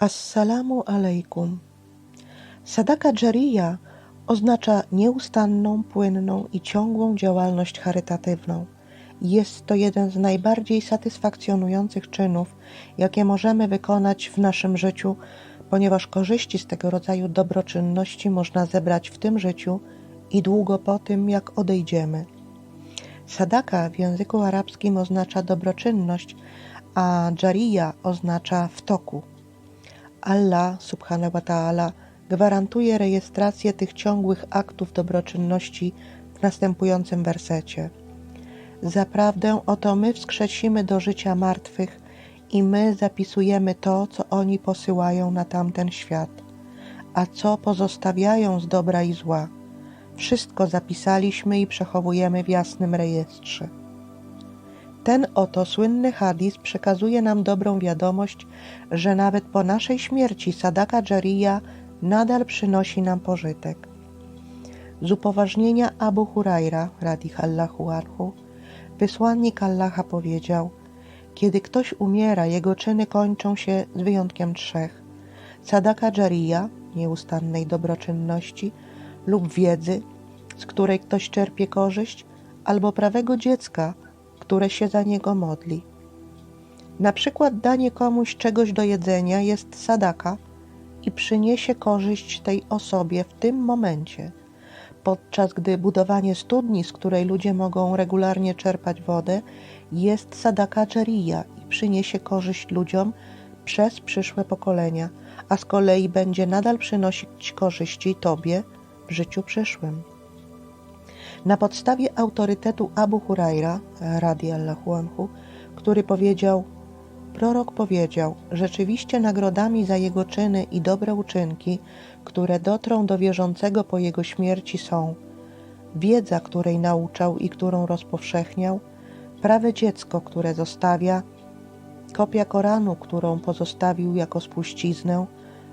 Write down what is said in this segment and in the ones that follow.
Assalamu alaikum. Sadaka Jariya oznacza nieustanną, płynną i ciągłą działalność charytatywną. Jest to jeden z najbardziej satysfakcjonujących czynów, jakie możemy wykonać w naszym życiu, ponieważ korzyści z tego rodzaju dobroczynności można zebrać w tym życiu i długo po tym, jak odejdziemy. Sadaka w języku arabskim oznacza dobroczynność, a jariya oznacza w toku. Allah subhanahu wa ta'ala gwarantuje rejestrację tych ciągłych aktów dobroczynności w następującym wersecie. Zaprawdę oto my wskrzesimy do życia martwych i my zapisujemy to, co oni posyłają na tamten świat, a co pozostawiają z dobra i zła. Wszystko zapisaliśmy i przechowujemy w jasnym rejestrze. Ten oto słynny hadis przekazuje nam dobrą wiadomość, że nawet po naszej śmierci sadaka jariya nadal przynosi nam pożytek. Z upoważnienia Abu Hurajra, radihallahu anhu, wysłannik Allaha powiedział, kiedy ktoś umiera, jego czyny kończą się z wyjątkiem trzech. Sadaka jariya, nieustannej dobroczynności, lub wiedzy, z której ktoś czerpie korzyść, albo prawego dziecka, które się za niego modli. Na przykład danie komuś czegoś do jedzenia jest sadaka i przyniesie korzyść tej osobie w tym momencie, podczas gdy budowanie studni, z której ludzie mogą regularnie czerpać wodę, jest sadaka jariya i przyniesie korzyść ludziom przez przyszłe pokolenia, a z kolei będzie nadal przynosić korzyści Tobie w życiu przyszłym. Na podstawie autorytetu Abu Hurajra, radiallahu anhu, który powiedział, prorok powiedział, rzeczywiście nagrodami za jego czyny i dobre uczynki, które dotrą do wierzącego po jego śmierci są wiedza, której nauczał i którą rozpowszechniał, prawe dziecko, które zostawia, kopia Koranu, którą pozostawił jako spuściznę,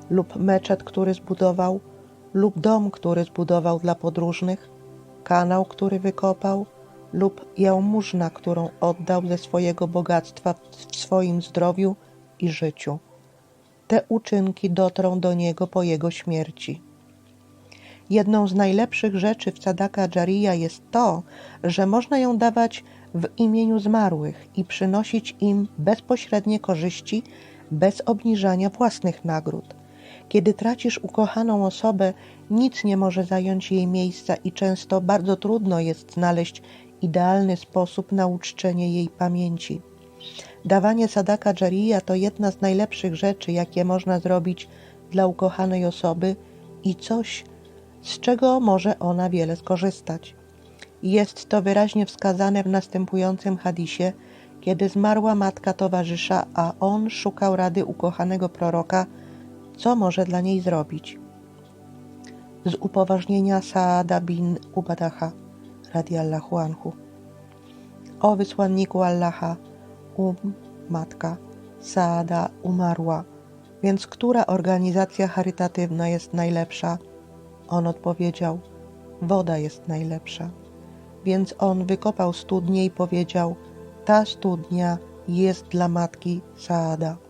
lub meczet, który zbudował, lub dom, który zbudował dla podróżnych, kanał, który wykopał, lub jałmużna, którą oddał ze swojego bogactwa w swoim zdrowiu i życiu. Te uczynki dotrą do niego po jego śmierci. Jedną z najlepszych rzeczy w Sadaka Jariya jest to, że można ją dawać w imieniu zmarłych i przynosić im bezpośrednie korzyści bez obniżania własnych nagród. Kiedy tracisz ukochaną osobę, nic nie może zająć jej miejsca i często bardzo trudno jest znaleźć idealny sposób na uczczenie jej pamięci. Dawanie sadaka jariya to jedna z najlepszych rzeczy, jakie można zrobić dla ukochanej osoby i coś, z czego może ona wiele skorzystać. Jest to wyraźnie wskazane w następującym hadisie, kiedy zmarła matka towarzysza, a on szukał rady ukochanego proroka, co może dla niej zrobić. Z upoważnienia Saada bin Ubadaha, radiallahu anhu. O wysłanniku Allaha, um, matka, Saada umarła, więc która organizacja charytatywna jest najlepsza? On odpowiedział, woda jest najlepsza. Więc on wykopał studnię i powiedział, ta studnia jest dla matki Saada.